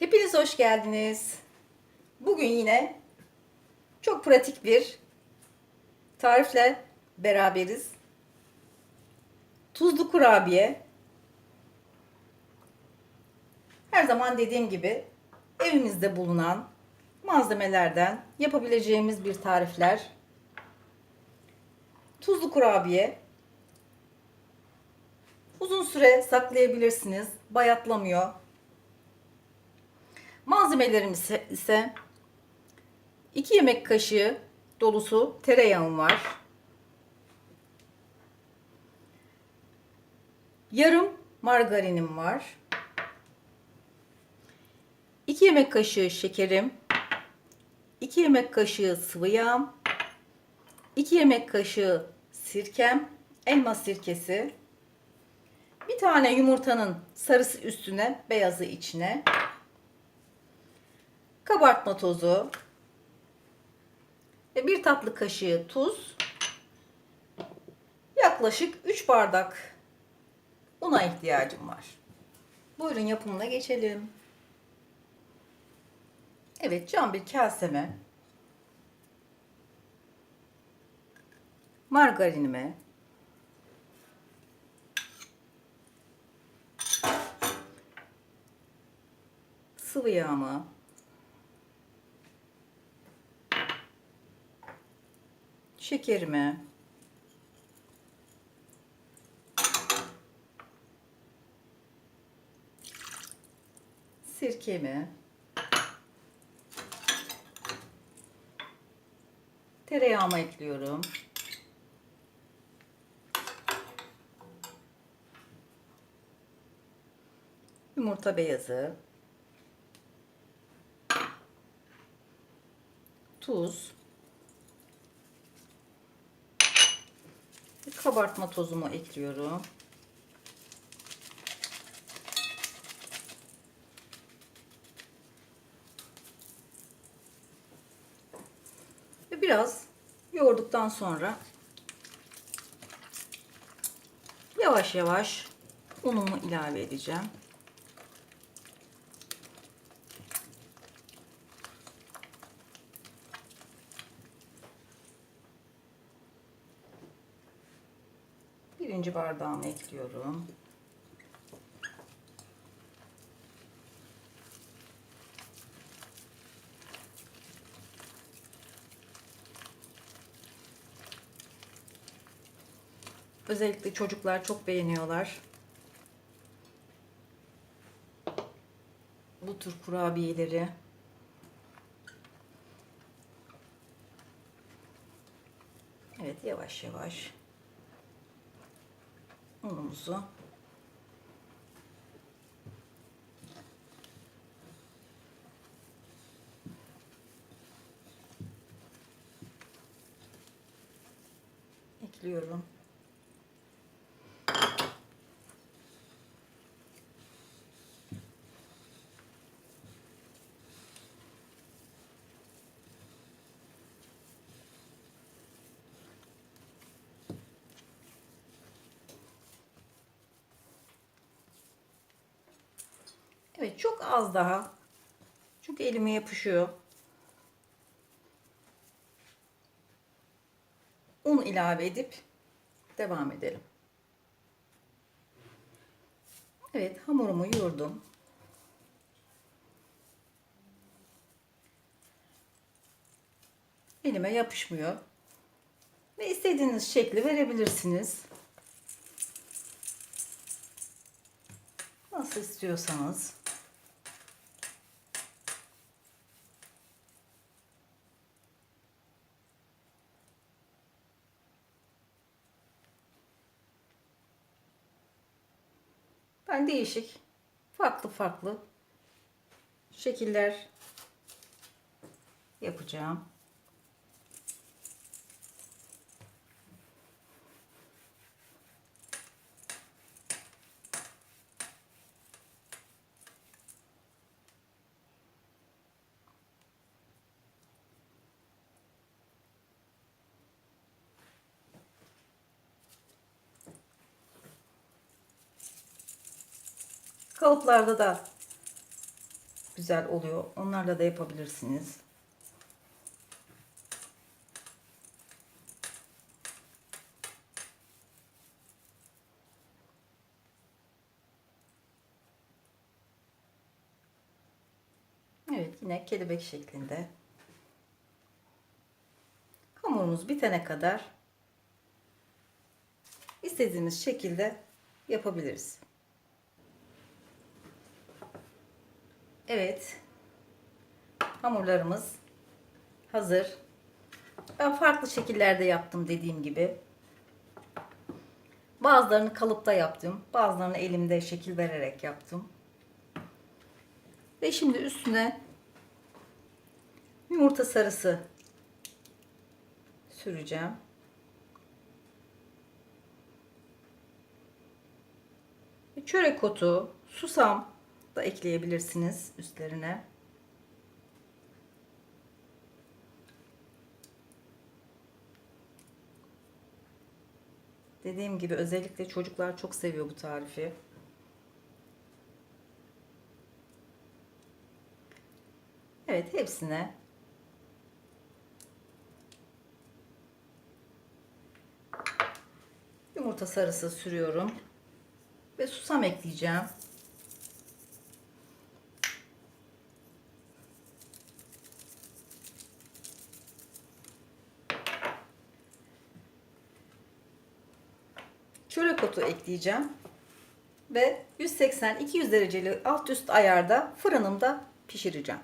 Hepiniz hoş geldiniz. Bugün yine çok pratik bir tarifle beraberiz. Tuzlu kurabiye. Her zaman dediğim gibi evimizde bulunan malzemelerden yapabileceğimiz bir tarifler. Tuzlu kurabiye. Uzun süre saklayabilirsiniz. Bayatlamıyor. Malzemelerimiz ise 2 yemek kaşığı dolusu tereyağım var. Yarım margarinim var. 2 yemek kaşığı şekerim. 2 yemek kaşığı sıvı yağım. 2 yemek kaşığı sirkem, elma sirkesi. Bir tane yumurtanın sarısı üstüne, beyazı içine kabartma tozu. Ve bir tatlı kaşığı tuz. Yaklaşık 3 bardak una ihtiyacım var. Buyurun yapımına geçelim. Evet cam bir kaseme. Margarinime. Sıvı yağımı şekerimi sirkemi tereyağımı ekliyorum. Yumurta beyazı. Tuz kabartma tozumu ekliyorum. Ve biraz yoğurduktan sonra yavaş yavaş unumu ilave edeceğim. Birinci bardağımı ekliyorum. Özellikle çocuklar çok beğeniyorlar. Bu tür kurabiyeleri. Evet yavaş yavaş unumuzu ekliyorum. Evet çok az daha. Çünkü elime yapışıyor. Un ilave edip devam edelim. Evet hamurumu yoğurdum. Elime yapışmıyor. Ve istediğiniz şekli verebilirsiniz. Nasıl istiyorsanız. Ben değişik, farklı farklı şekiller yapacağım. Kalıplarda da güzel oluyor. Onlarla da yapabilirsiniz. Evet yine kelebek şeklinde. Hamurumuz bitene kadar istediğimiz şekilde yapabiliriz. Evet. Hamurlarımız hazır. Ben farklı şekillerde yaptım dediğim gibi. Bazılarını kalıpta yaptım. Bazılarını elimde şekil vererek yaptım. Ve şimdi üstüne yumurta sarısı süreceğim. Çörek otu, susam da ekleyebilirsiniz üstlerine. Dediğim gibi özellikle çocuklar çok seviyor bu tarifi. Evet hepsine yumurta sarısı sürüyorum ve susam ekleyeceğim. Çörek otu ekleyeceğim ve 180-200 dereceli alt üst ayarda fırınımda pişireceğim.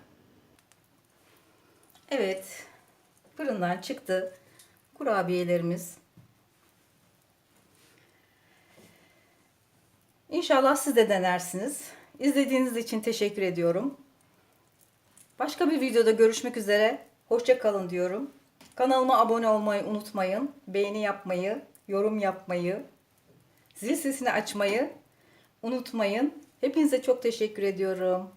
Evet, fırından çıktı kurabiyelerimiz. İnşallah siz de denersiniz. İzlediğiniz için teşekkür ediyorum. Başka bir videoda görüşmek üzere. Hoşça kalın diyorum. Kanalıma abone olmayı unutmayın. Beğeni yapmayı, yorum yapmayı, zil sesini açmayı unutmayın. Hepinize çok teşekkür ediyorum.